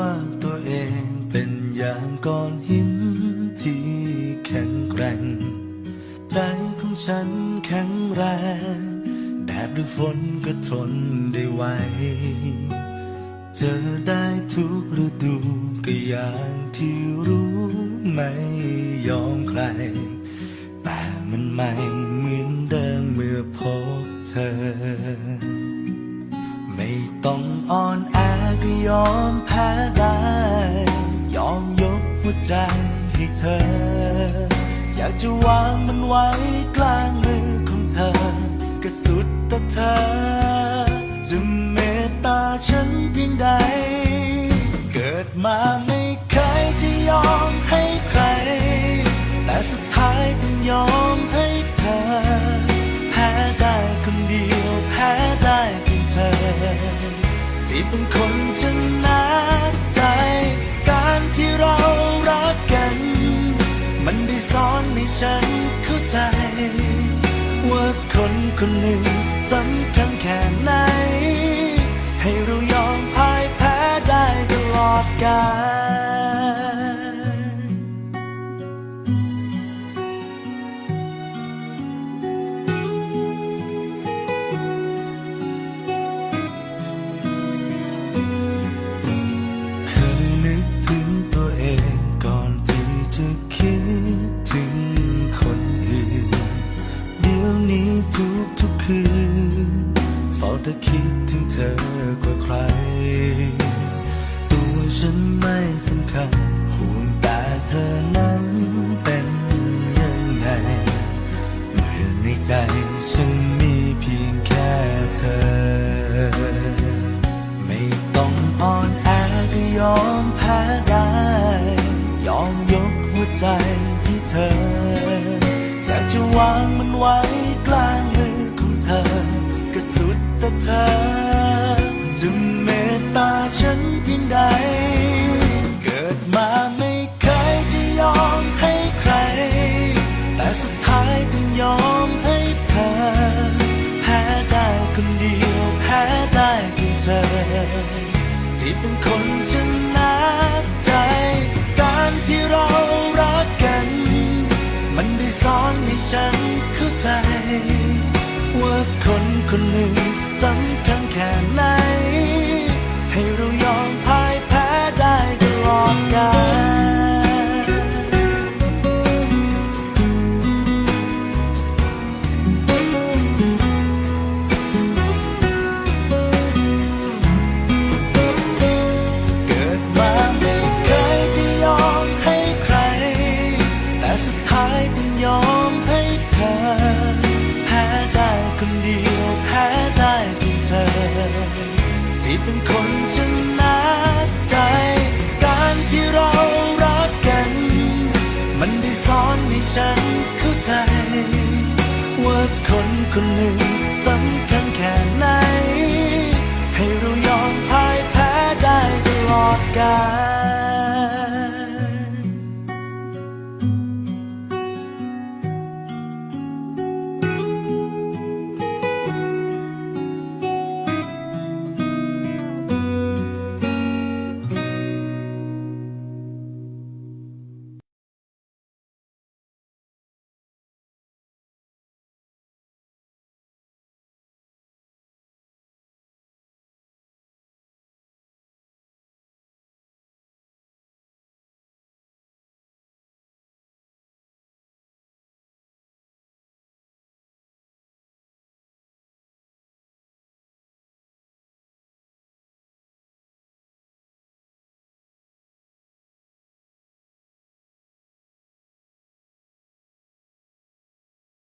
ว่าตัวเองเป็นอย่างก้อนหินที่แข็งแกร่ง ใจของฉันแข็งแรง แดดหรือฝนก็ทนได้ไหวเจอได้ทุกฤดูก็อย่างที่รู้ไม่ยอมใคร แต่มันไม่เหมือนเดิมเมื่อพบเธอ ไม่ต้องอ่อนแอ ก็ยอมแพ้ได้ ยอมยกหัวใจให้เธอ อยากจะวางมันไว้กลางมือของเธอ ก็สุดแต่เธอ จะเมตตาฉันเพียงใด เกิดมาไม่เคยจะยอมให้ใคร แต่สุดท้ายต้องยอม ที่เป็นคนชนะใจ การที่เรารักกัน มันได้สอนให้ฉันเข้าใจ ว่าคนคนหนึ่งสำคัญแค่ไหน นี้ทุกทุกคืนเฝ้าแต่คิดถึงเธอกว่าใคร ตัวฉันไม่สำคัญห่วงแต่เธอนั้นเป็นยังไงเมื่อในใจฉันมีเพียงแค่เธอ ไม่ต้องอ่อนแอก็ยอมแพ้ได้ ยอมยกหัวใจให้เธอ จะวางมันไว้กลางมือของเธอ ก็สุดแต่เธอ จะเมตตาฉันเพียงใด เกิดมาไม่เคยจะยอมให้ใคร แต่สุดท้ายต้องยอมให้เธอ แพ้ได้คนเดียว แพ้ได้เพียงเธอ ที่เป็นคนชน ว่าคนคนหนึ่งสำคัญแค่ไหน เป็นคนชนะใจ การที่เรารักกัน มันได้สอนให้ฉันเข้าใจ ว่าคนคนหนึ่งสำคัญแค่ไหน ให้เรายอมพ่ายแพ้ได้ตลอดกาล